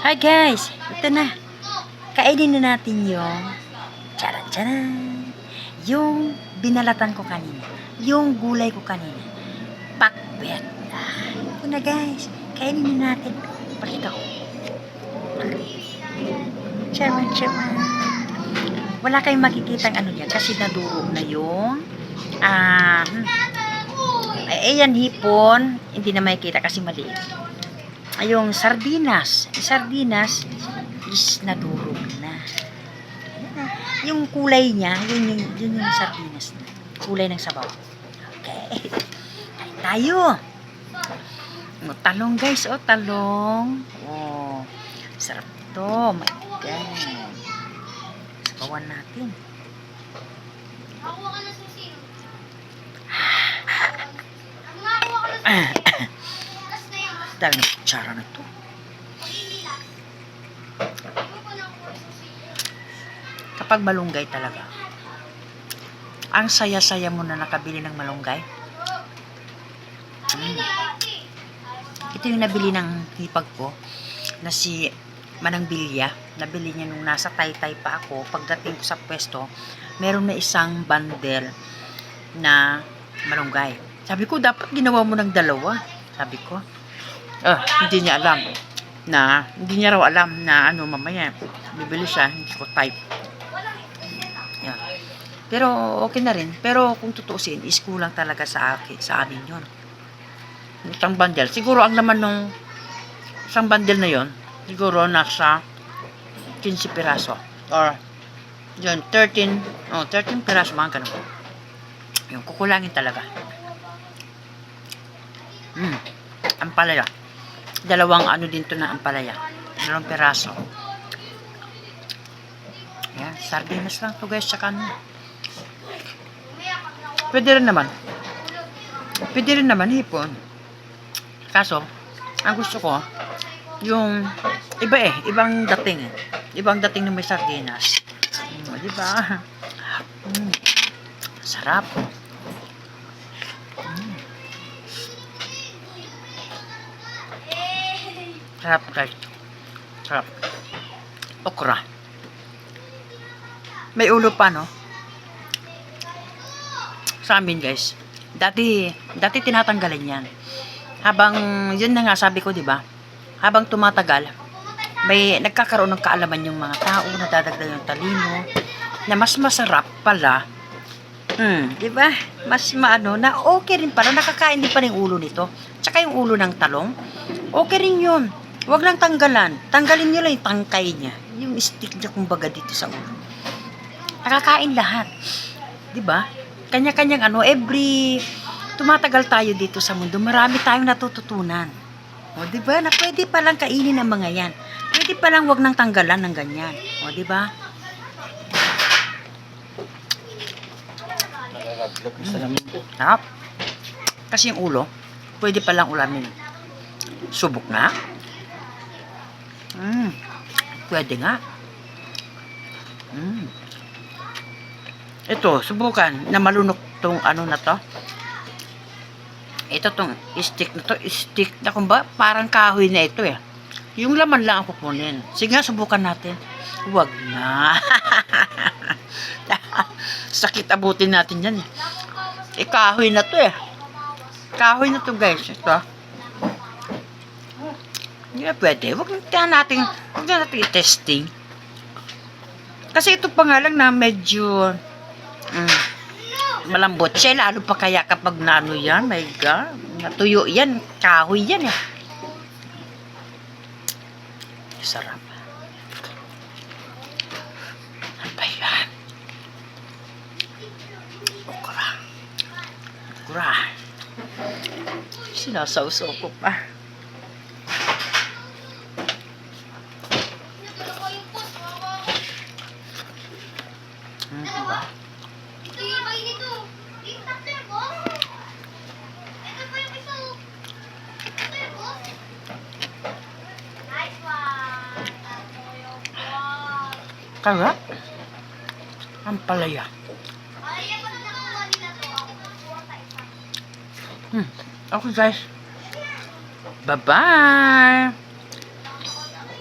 Hi guys! Ito na. Kainin na natin yung charan charan. Yung binalatan ko kanina. Yung gulay ko kanina. Pakbet. Ito na guys. Kainin na natin. Pakita ko. Charan charan. Wala kayong makikitang ano yan kasi naduro na yung ah ay, ayan hipon hindi na makikita kasi maliit yung sardinas yung sardinas is nadurog na. Na. yung kulay niya yun yung, yun yung sardinas na kulay ng sabaw. Okay. Kain tayo. Oh, talong guys. Oh talong. Oh sarap to. My god. Sabawan natin. Nakuha ka na susi. Ah, dami ng kutsara na to. Kapag malunggay talaga ang saya-saya mo na nakabili ng malunggay. Ate. ito yung nabili ng hipag ko na si Manang Bilya. Nabili niya nung nasa Taytay pa ako. Pagdating ko sa pwesto meron na isang bundle na malunggay. Sabi ko dapat ginawa mo ng dalawa. Sabi ko ah hindi niya alam na hindi niya raw alam na ano mamaya bibili siya hindi ko type Yan. Pero okay na rin. Pero kung tutuusin, is kulang talaga sa akin, sa amin yun. Isang bundle. Siguro ang laman nung isang bundle na yon siguro nasa 15 piraso. Or, yun, 13, oh, 13 piraso, mga ganun. Yung kukulangin talaga. Hmm, ampalaya. Dalawang ano din to na ampalaya. Dalawang piraso. Yan, sardinas lang to guys, tsaka ano. Pwede rin naman. Pwede rin naman hipon. Kaso, ang gusto ko, yung iba eh, ibang dating eh. Ibang dating ng may sardinas. Mm, di ba? Mm, sarap. Sarap guys. Sarap. Okra. May ulo pa, no? Sa amin, guys. Dati, dati tinatanggalan yan. Habang, yun na nga sabi ko, di ba? Habang tumatagal, may nagkakaroon ng kaalaman yung mga tao, nadadagdag yung talino, na mas masarap pala. Hmm, di ba? Mas maano, na okay rin pala, nakakain din pa ng ulo nito. Tsaka yung ulo ng talong, okay rin yun. Huwag lang tanggalan. Tanggalin nyo lang yung tangkay niya. Yung stick niya kumbaga dito sa ulo. Nakakain lahat. ba? Kanya-kanyang ano, every tumatagal tayo dito sa mundo, marami tayong natututunan. O, 'di ba? Na pwede pa lang kainin ang mga 'yan. Pwede pa lang wag nang tanggalan ng ganyan. O, 'di ba? Nalalaglag yung salamin ko. Kasi yung ulo, pwede pa lang ulamin. Subok nga. Mm. Pwede nga. Mm. Ito, subukan na malunok tong ano na to. Ito tong stick na to, stick na kumba, parang kahoy na ito eh. Yung laman lang ang kukunin. Sige nga, subukan natin. Huwag na. Sakit abutin natin yan eh. Eh, kahoy na to eh. Kahoy na to guys. Ito. Hindi na pwede. Huwag na natin, huwag na natin i-testing. Kasi ito pa nga lang na medyo mm, malambot siya. Lalo pa kaya kapag naano yan. My God. Natuyo yan. Kahoy yan eh. Sarap. Ano ba yan? Okra. Okra. Sinasawsaw ko pa. Ito ko yung post. Wawa. Hmm, diba? Ito yung iba nito. Yung ko. Ito pa yung isa. oh. Ito yung boss. Nice one. Ito yung boss. Kaya, ang palaya. Ay, yan pa na nakuha nila to. Ako nakuha sa isa. Hmm. Okay guys. Bye-bye.